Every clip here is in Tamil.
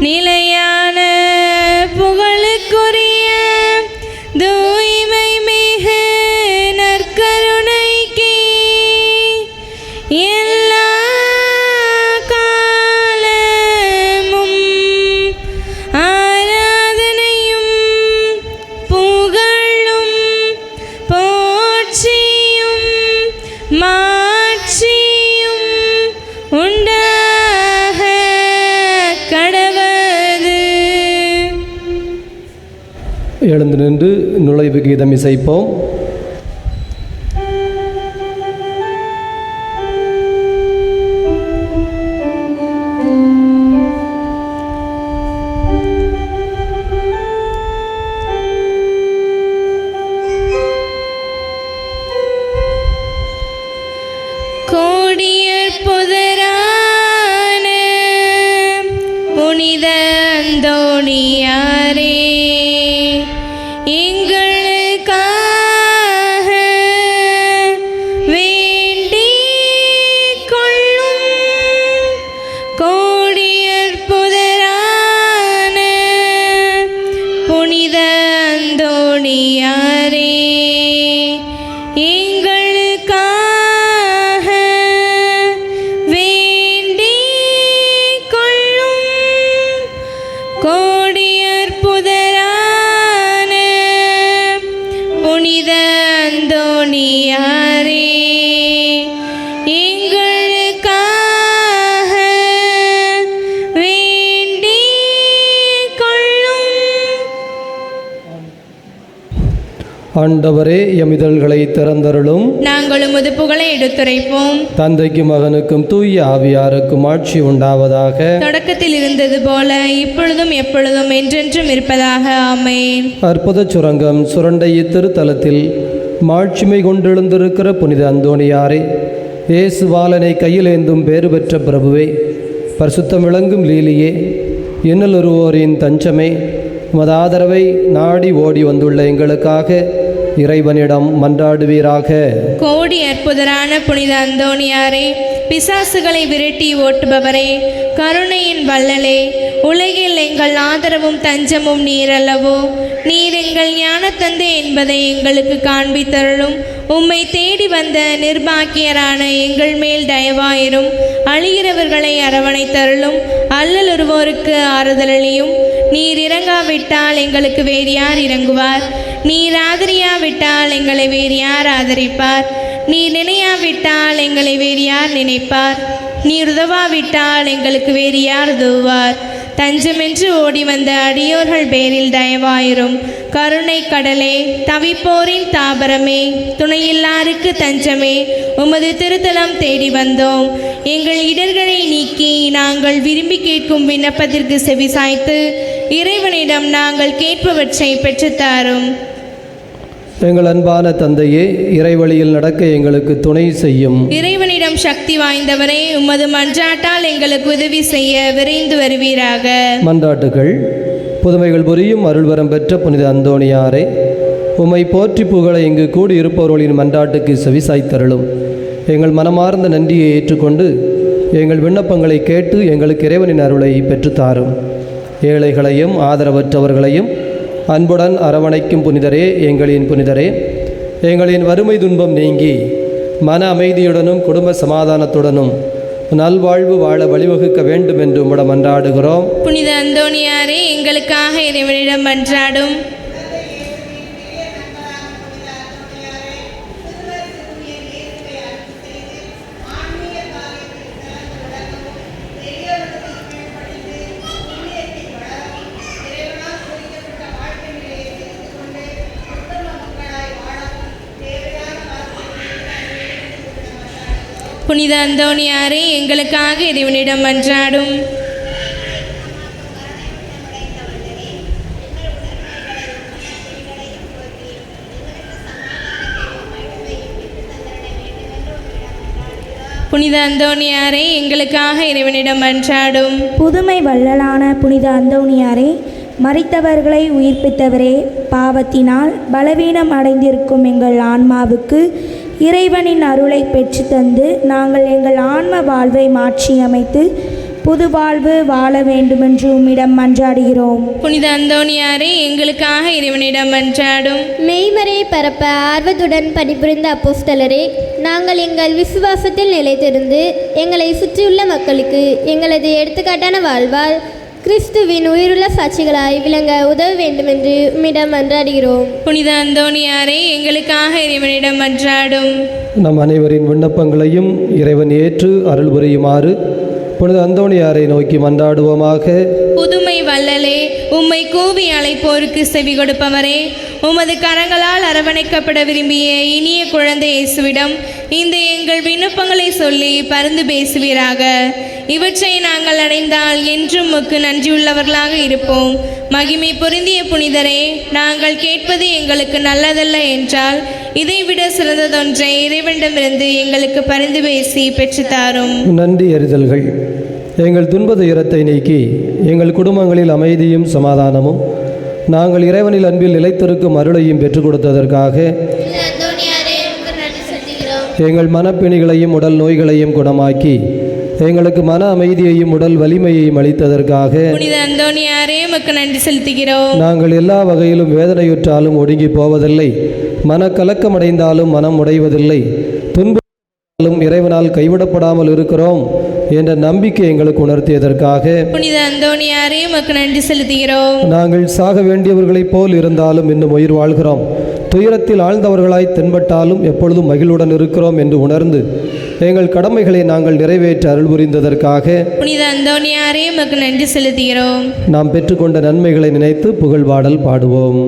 நீல எழுந்து நின்று நுழைவு கீதம் இசைப்போம். ஆண்டவரே எமிதழ்களை திறந்தருளும். நாங்கள் உமது புகழை எடுத்துரைப்போம். தந்தைக்கும் மகனுக்கும் தூய ஆவியாருக்கும் ஆட்சி உண்டாவதாக. தொடக்கத்தில் இருந்தது போல இப்பொழுதும் எப்பொழுதும் என்றென்றும் இருப்பதாக. ஆமென். அற்புத சுரங்கம் சுரண்டை இத்திருத்தலத்தில் மாட்சிமை கொண்டெழுந்திருக்கிற புனித அந்தோணியாரே இயேசு வாலனை கையிலேந்தும் பேறு பெற்ற பிரபுவே பரிசுத்தம் விளங்கும் லீலியே இன்னலுருவோரின் தஞ்சமே உமது ஆதரவை நாடி ஓடி வந்துள்ள எங்களுக்காக இறைவனிடம் மன்றாடுவீராக. கோடி அற்புதரான புனித அந்தோணியாரே பிசாசுகளை விரட்டி ஓட்டுபவரே கருணையின் வள்ளலே உலகில் எங்கள் ஆதரவும் தஞ்சமும் நீரல்லவோ. நீர் எங்கள் ஞானத்தந்தை என்பதை எங்களுக்கு காண்பித்தருளும். உம்மை தேடி வந்த நிர்பாக்கியரான எங்கள் மேல் தயவாயிரும். அழிகிறவர்களை அரவணைத்தருளும். அல்லல் ஒருவோருக்கு ஆறுதலையும் நீர் இறங்காவிட்டால் எங்களுக்கு வேறு யார் இறங்குவார். நீர் ஆதரியாவிட்டால் எங்களை வேறு யார் ஆதரிப்பார். நீர் நினையாவிட்டால் எங்களை வேறு யார் நினைப்பார். நீர் உதவாவிட்டால் எங்களுக்கு வேறு யார் உதவுவார். தஞ்சமென்று ஓடி வந்த அடியோர்கள் பேரில் தயவாயிரும். கருணை கடலே தவிப்போரின் தாபரமே துணையில்லாருக்கு தஞ்சமே உமது திருத்தலம் தேடி வந்தோம். எங்கள் இடர்களை நீக்கி நாங்கள் விரும்பி கேட்கும் விண்ணப்பத்திற்கு செவிசாய்த்து இறைவனிடம் நாங்கள் கேட்பவற்றை பெற்றுத்தாரும். எங்கள் அன்பான தந்தையே இறைவழியில் நடக்க எங்களுக்கு துணை செய்யும். இறைவனிடம் சக்தி வாய்ந்தவரே உமது மன்றாட்டால் எங்களுக்கு உதவி செய்ய விரைந்து வருவீராக. மன்றாட்டுகள் புதுமைகள் புரியும் அருள்வரம் பெற்ற புனித அந்தோணியாரே உம்மை போற்றி புகழ இங்கு கூடியிருப்பவர்களின் மன்றாட்டுக்கு செவிசாய்த்தருளும். எங்கள் மனமார்ந்த நன்றியை ஏற்றுக்கொண்டு எங்கள் விண்ணப்பங்களை கேட்டு எங்களுக்கு இறைவனின் அருளை பெற்றுத்தாரும். ஏழைகளையும் ஆதரவற்றவர்களையும் அன்புடன் அரவணைக்கும் புனிதரே எங்களின் புனிதரே. எங்களின் வறுமை துன்பம் நீங்கி மன அமைதியுடனும் குடும்ப சமாதானத்துடனும் நல்வாழ்வு வாழ வழிவகுக்க வேண்டும் என்று உம்மிடம் மன்றாடுகிறோம் புனித அந்தோணியாரே எங்களுக்காக இறைவனிடம் மன்றாடும் புனித அந்தோணியாரே எங்களுக்காக இறைவனிடம் மன்றாடும் புனித அந்தோணியாரே எங்களுக்காக இறைவனிடம் மன்றாடும் புதுமை வள்ளலான புனித அந்தோணியாரே மறித்தவர்களை உயிர்ப்பித்தவரே பாவத்தினால் பலவீனம் அடைந்திருக்கும் எங்கள் ஆன்மாவுக்கு இறைவனின் அருளை பெற்று தந்து நாங்கள் எங்கள் ஆன்ம வாழ்வை மாற்றியமைத்து புது வாழ்வு வாழ வேண்டுமென்று உம்மிடம் மன்றாடுகிறோம். புனித அந்தோணியாரே எங்களுக்காக இறைவனிடம் மன்றாடும். மெய்மறை பரப்ப ஆர்வத்துடன் பணிபுரிந்த அப்போஸ்தலரே நாங்கள் எங்கள் விசுவாசத்தில் நிலைத்திருந்து எங்களை சுற்றியுள்ள மக்களுக்கு எங்களது எடுத்துக்காட்டான வாழ்வால் கிறிஸ்துவின் உயிருள்ள சாட்சிகளாய் விளங்க உதவ வேண்டுமென்று உம்மிடம் மன்றாடுகிறோம் புனித அந்தோணியாரே எங்களுக்காக இறைவனிடம் மன்றாடும் நம் அனைவரின் விண்ணப்பங்களையும் இறைவன் ஏற்று அருள் புரியுமாறு புனித அந்தோணியாரை நோக்கி மன்றாடுவோமாக. புதுமை வள்ளலே உம்மை கூவி அழைப்போருக்கு செவி கொடுப்பவரே உமது கரங்களால் அரவணைக்கப்பட விரும்பிய இனிய குழந்தை இயேசுவிடம் இந்த எங்கள் விண்ணப்பங்களை சொல்லி பரிந்து பேசுவீராக. இவற்றை நாங்கள் அடைந்தால் என்றும் உமக்கு நன்றியுள்ளவர்களாக இருப்போம். மகிமை பொருந்திய புனிதரே நாங்கள் கேட்பது எங்களுக்கு நல்லதல்ல என்றால் இதைவிட சிறந்ததொன்றை இறைவனிடமிருந்து எங்களுக்கு பரிந்து பேசி பெற்றுத்தாரும். நன்றி அறிதல்கள் எங்கள் துன்ப துயரத்தை நீக்கி எங்கள் குடும்பங்களில் அமைதியும் சமாதானமும் நாங்கள் இறைவனில் அன்பில் நிலைத்திருக்கும் அருளையும் பெற்றுக் கொடுத்ததற்காக எங்கள் மனப்பிணிகளையும் உடல் நோய்களையும் குணமாக்கி எங்களுக்கு மன அமைதியையும் உடல் வலிமையையும் அளித்ததற்காக நன்றி செலுத்துகிறோம். நாங்கள் எல்லா வகையிலும் வேதனையுற்றாலும் ஒடுங்கி போவதில்லை மனக்கலக்கமடைந்தாலும் மனம் உடைவதில்லை துன்பம் இறைவனால் கைவிடப்படாமல் இருக்கிறோம். என்ற நம்பிக்கை எங்களுக்கு உணர்த்தியதற்காக புனித அந்தோணியாரே உமக்கு நன்றி செலுத்துகிறோம். நாங்கள் சாக வேண்டியவர்களைப் போல் இருந்தாலும் இன்னும் உயிர் வாழ்கிறோம். துயரத்தில் ஆழ்ந்தவர்களாய் தென்பட்டாலும் எப்பொழுதும் மகிழ்வுடன் இருக்கிறோம் என்று உணர்ந்து எங்கள் கடமைகளை நாங்கள் நிறைவேற்ற அருள் புரிந்ததற்காக புனித அந்தோணியாரே உமக்கு நன்றி செலுத்துகிறோம். நாம் பெற்றுக்கொண்ட நன்மைகளை நினைத்து புகழ்பாடல் பாடுவோம்.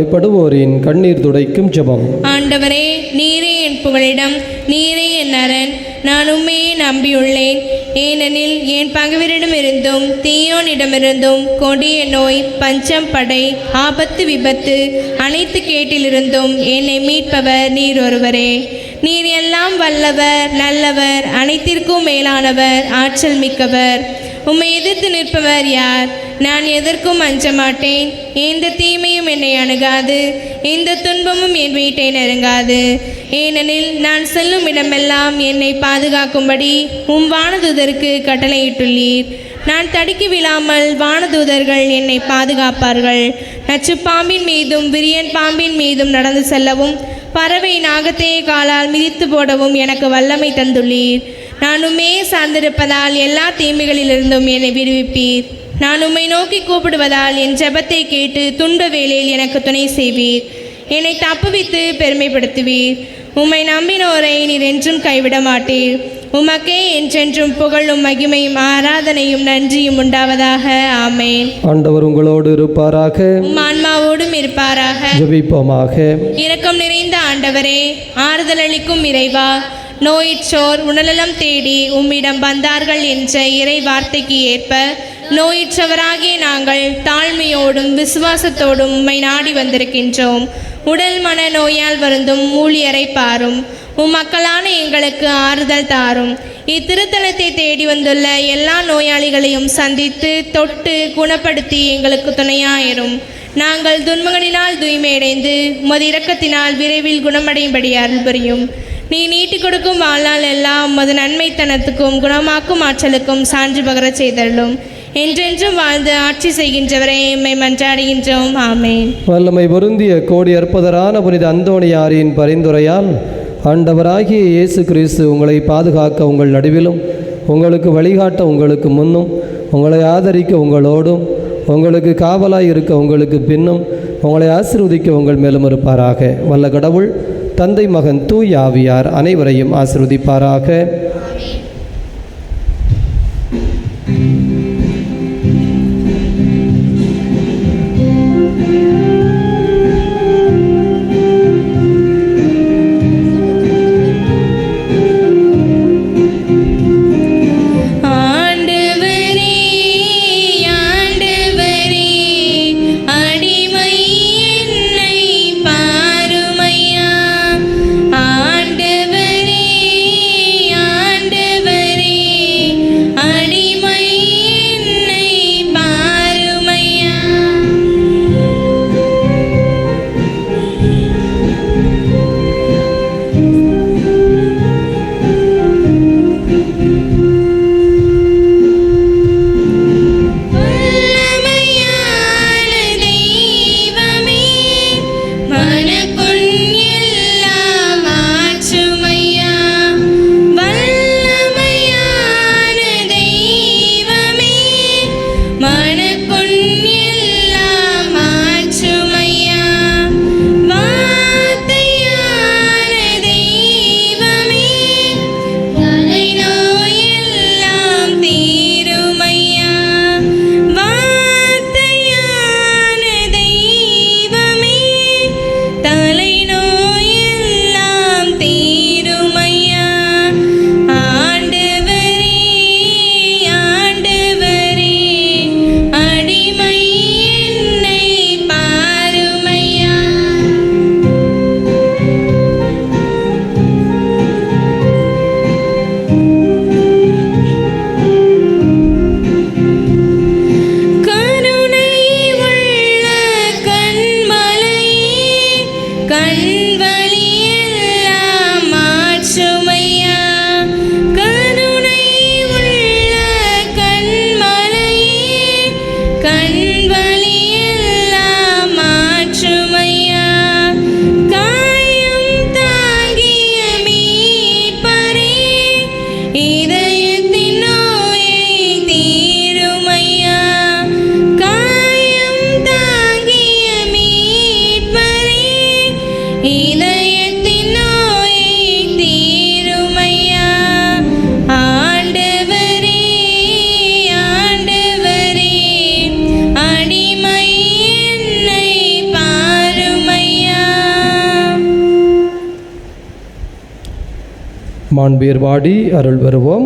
கவலைப்படுவோரின் கண்ணீர் துடைக்கும் ஜெபம். ஆண்டவரே நீரே என் புகழிடம் நீரே என் அரண் நான் உண்மையை நம்பியுள்ளேன். ஏனெனில் என் பகைவரிடமிருந்தும் தீயோனிடமிருந்தும் கொடிய நோய் பஞ்சம் படை ஆபத்து விபத்து அனைத்து கேட்டிலிருந்தும் என்னை மீட்பவர் நீர் ஒருவரே. நீர் எல்லாம் வல்லவர் நல்லவர் அனைத்திற்கும் மேலானவர் ஆற்றல் மிக்கவர். உம்மை எதிர்த்து நிற்பவர் யார்? நான் எதற்கும் அஞ்ச மாட்டேன் எந்த தீமையும் என்னை அணுகாது. எந்த துன்பமும் என் வீட்டை நெருங்காது. ஏனெனில் நான் செல்லும் இடமெல்லாம் என்னை பாதுகாக்கும்படி உம் வானதூதருக்கு கட்டளையிட்டுள்ளீர். நான் தடுக்கி விழாமல் வானதூதர்கள் என்னை பாதுகாப்பார்கள். நச்சு பாம்பின் மீதும் விரியன் பாம்பின் மீதும் நடந்து செல்லவும் பறவை நாகத்தையே காலால் மிதித்து போடவும் எனக்கு வல்லமை தந்துள்ளீர். நான் உண்மையே சார்ந்திருப்பதால் எல்லா தீமைகளிலிருந்தும் என்னை விடுவிப்பீர். நான் உம்மை நோக்கி கூப்பிடுவதால் என் ஜெபத்தை கேட்டு துன்ப வேளையில் எனக்கு துணை செய்வீர். என்னை தப்புவித்து பெருமைப்படுத்துவீர். உம்மை நம்பினோரை நீர் என்றும் கைவிட மாட்டீர். உமக்கே என்றென்றும் புகழும் மகிமையும் ஆராதனையும் நன்றியும் உண்டாவதாக. ஆமேன். ஆண்டவர் உங்களோடு இருப்பாராக. உம் ஆன்மாவோடும் இருப்பாராக. ஜெபிப்போமாக. இரக்கம் நிறைந்த ஆண்டவரே ஆறுதல் அளிக்கும் இறைவா நோயிற்றோர் உடல்நலம் தேடி உம்மிடம் வந்தார்கள் என்ற இறை வார்த்தைக்கு ஏற்ப நோயிற்றவராகிய நாங்கள் தாழ்மையோடும் விசுவாசத்தோடும் உம்மை நாடி வந்திருக்கின்றோம். உடல் மன நோயால் வருந்தும் ஊழியரை பாரும். உம் மக்களான எங்களுக்கு ஆறுதல் தாரும். இத்திருத்தலத்தை தேடி வந்துள்ள எல்லா நோயாளிகளையும் சந்தித்து தொட்டு குணப்படுத்தி எங்களுக்கு துணையாயிரும். நாங்கள் துன்மகனினால் தூய்மையடைந்து உமது இரக்கத்தினால் விரைவில் குணமடையும்படி அருள் புரியும். நீ நீட்டிக் கொடுக்கும் வாழ்நாள் எல்லாம் உமது நன்மைத்தனத்துக்கும் குணமாக்கும் ஆற்றலுக்கும் சான்று பகரச் செய்தள்ளும் என்றென்றும் வாழ்ந்து ஆட்சி செய்கின்றவரை எம்மை மன்றாடுகின்றோம். ஆமேன். வல்லமை பொருந்திய கோடி அற்புதரான புனித அந்தோணியாரின் பரிந்துரையால் ஆண்டவராகிய இயேசு கிறிஸ்து உங்களை பாதுகாக்க உங்கள் நடுவிலும் உங்களுக்கு வழிகாட்ட உங்களுக்கு முன்னும் உங்களை ஆதரிக்க உங்களோடும் உங்களுக்கு காவலாய் இருக்க உங்களுக்கு பின்னும் உங்களை ஆசீர்வதிக்க உங்கள் மேலும் இருப்பாராக. வல்ல கடவுள் தந்தை மகன் தூயாவியார் அனைவரையும் ஆசிர்வதிப்பாராக. மாண்பீர் வாடி அருள் வருவோம்.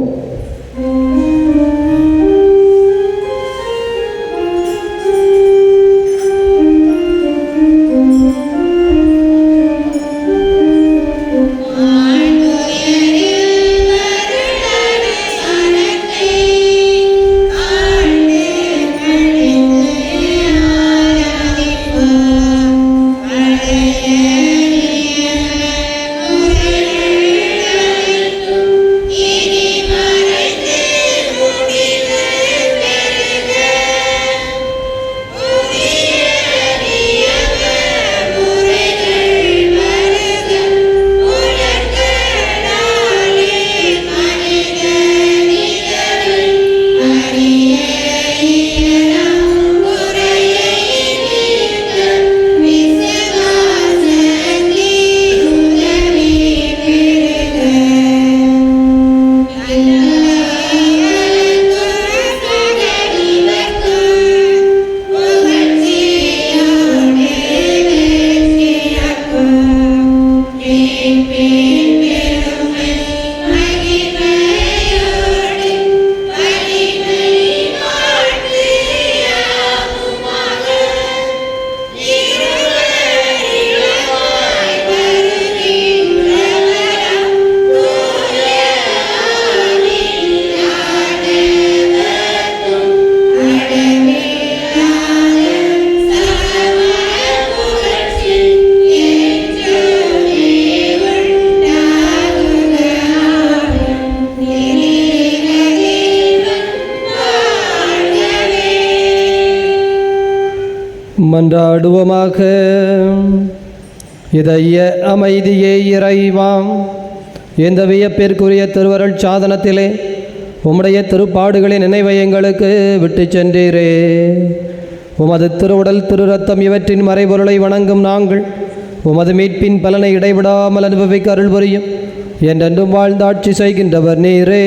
மன்றாடுவோமாக. இதய அமைதியே இறைவாம் இந்த வியப்பிற்குரிய திருவருள் சாதனத்திலே உம்முடைய திருப்பாடுகளின் நினைவை எங்களுக்கு விட்டு சென்றீரே. உமது திருவுடல் திரு ரத்தம் இவற்றின் மறைபொருளை வணங்கும் நாங்கள் உமது மீட்பின் பலனை இடைவிடாமல் அனுபவிக்க அருள் புரியும். என்றென்றும் வாழ்ந்தாட்சி செய்கின்றவர் நீரே.